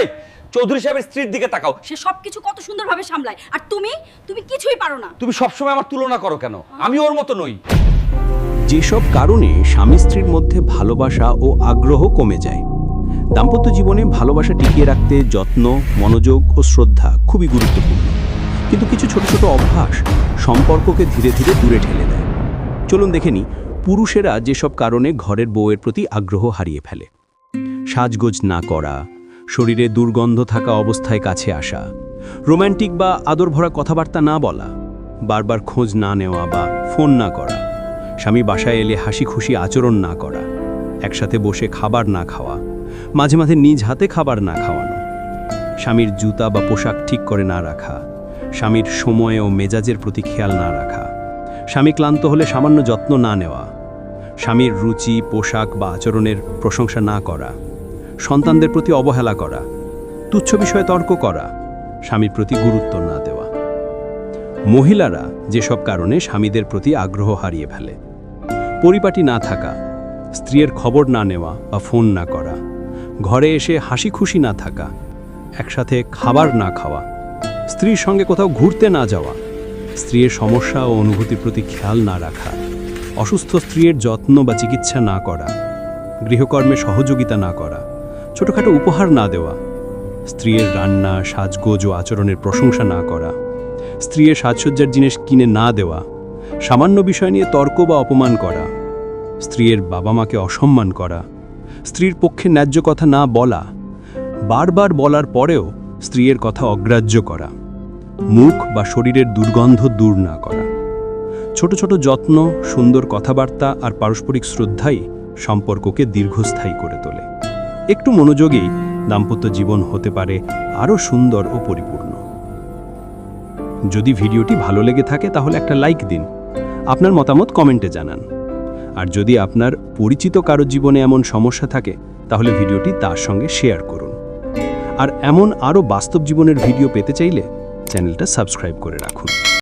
এই চৌধুরী সাহেবের স্ত্রীর দিকে তাকাও। সে সবকিছু কত সুন্দরভাবে সামলায়। আর তুমি? তুমি কিছুই পারো না। তুমি সবসময় আমার তুলনা করো কেন? আমি ওর মতো নই। যেসব কারণে স্বামী স্ত্রীর মধ্যে ভালোবাসা ও আগ্রহ কমে যায় দাম্পত্য জীবনে ভালোবাসা টিকিয়ে রাখতে যত্ন মনোযোগ ও শ্রদ্ধা খুবই গুরুত্বপূর্ণ। কিন্তু কিছু ছোট ছোট অভ্যাস সম্পর্ককে ধীরে ধীরে দূরে ঠেলে দেয়। চলুন দেখে নিই পুরুষেরা যেসব কারণে ঘরের বউয়ের প্রতি আগ্রহ হারিয়ে ফেলে। সাজগোজ না করা শরীরে দুর্গন্ধ থাকা অবস্থায় কাছে আসা। রোম্যান্টিক বা আদর ভরা কথাবার্তা না বলা, বারবার খোঁজ না নেওয়া বা ফোন না করা, স্বামী বাসায় এলে হাসি খুশি আচরণ না করা, একসাথে বসে খাবার না খাওয়া, মাঝে মাঝে নিজ হাতে খাবার না খাওয়ানো, স্বামীর জুতা বা পোশাক ঠিক করে না রাখা, স্বামীর সময় ও মেজাজের প্রতি খেয়াল না রাখা, স্বামী ক্লান্ত হলে সামান্য যত্ন না নেওয়া, স্বামীর রুচি, পোশাক বা আচরণের প্রশংসা না করা। সন্তানদের প্রতি অবহেলা করা, তুচ্ছ বিষয়ে তর্ক করা, স্বামীর প্রতি গুরুত্ব না দেওয়া। মহিলারা যেসব কারণে স্বামীদের প্রতি আগ্রহ হারিয়ে ফেলে। পরিপাটি না থাকা, স্ত্রীর খবর না নেওয়া বা ফোন না করা, ঘরে এসে হাসি খুশি না থাকা, একসাথে খাবার না খাওয়া, স্ত্রীর সঙ্গে কোথাও ঘুরতে না যাওয়া, স্ত্রীর সমস্যা ও অনুভূতির প্রতি খেয়াল না রাখা, অসুস্থ স্ত্রীর যত্ন বা চিকিৎসা না করা, গৃহকর্মে সহযোগিতা না করা ছোটখাটো উপহার না দেওয়া, স্ত্রীর রান্না, সাজগোজ ও আচরণের প্রশংসা না করা, স্ত্রীর সাজসজ্জার জিনিস কিনে না দেওয়া, সামান্য বিষয় নিয়ে তর্ক বা অপমান করা, স্ত্রীর বাবা মাকে অসম্মান করা, স্ত্রীর পক্ষে ন্যায্য কথা না বলা, বারবার বলার পরেও স্ত্রীর কথা অগ্রাহ্য করা, মুখ বা শরীরের দুর্গন্ধ দূর না করা। ছোট ছোট যত্ন, সুন্দর কথাবার্তা আর পারস্পরিক শ্রদ্ধাই সম্পর্ককে দীর্ঘস্থায়ী করে তোলে। একটু মনোযোগেই দাম্পত্য জীবন হতে পারে আরও সুন্দর ও পরিপূর্ণ। যদি ভিডিওটি ভালো লেগে থাকে তাহলে একটা লাইক দিন, আপনার মতামত কমেন্টে জানান। আর যদি আপনার পরিচিত কারও জীবনে এমন সমস্যা থাকে, তাহলে ভিডিওটি তার সঙ্গে শেয়ার করুন। আর এমন আরও বাস্তব জীবনের ভিডিও পেতে চাইলে চ্যানেলটা সাবস্ক্রাইব করে রাখুন।